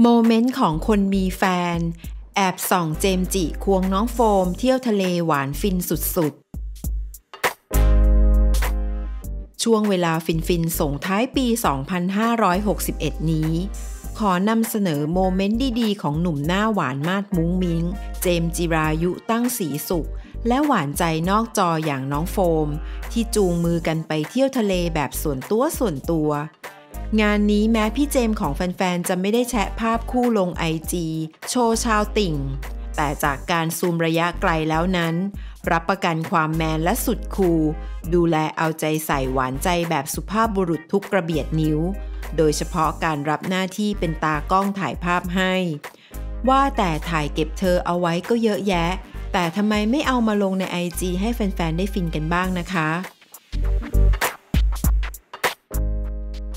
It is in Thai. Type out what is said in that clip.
โมเมนต์ของคนมีแฟน แอบส่องเจมจิควงน้องโฟม เที่ยวทะเลหวานฟินสุดๆ ช่วงเวลาฟินฟินส่งท้ายปี 2561 นี้ ขอนำเสนอโมเมนต์ดีๆ ของหนุ่มหน้าหวานมาดมุ้งมิ้ง เจมจิรายุตั้งสีสุข และหวานใจนอกจออย่างน้องโฟม ที่จูงมือกันไปเที่ยวทะเลแบบส่วนตัวส่วนตัว งานนี้แม้พี่เจมของแฟนๆ จะไม่ได้แชะภาพคู่ลงไอจีโชว์ชาวติ่ง แต่จากการซูมระยะไกลแล้วนั้น รับประกันความแมนและสุดคูลดูแลเอาใจใส่หวานใจแบบสุภาพบุรุษทุกกระเบียดนิ้ว โดยเฉพาะการรับหน้าที่เป็นตากล้องถ่ายภาพให้ ว่าแต่ถ่ายเก็บเธอเอาไว้ก็เยอะแยะ แต่ทำไมไม่เอามาลงใน IG ให้แฟนๆ ได้ฟินกันบ้างนะคะ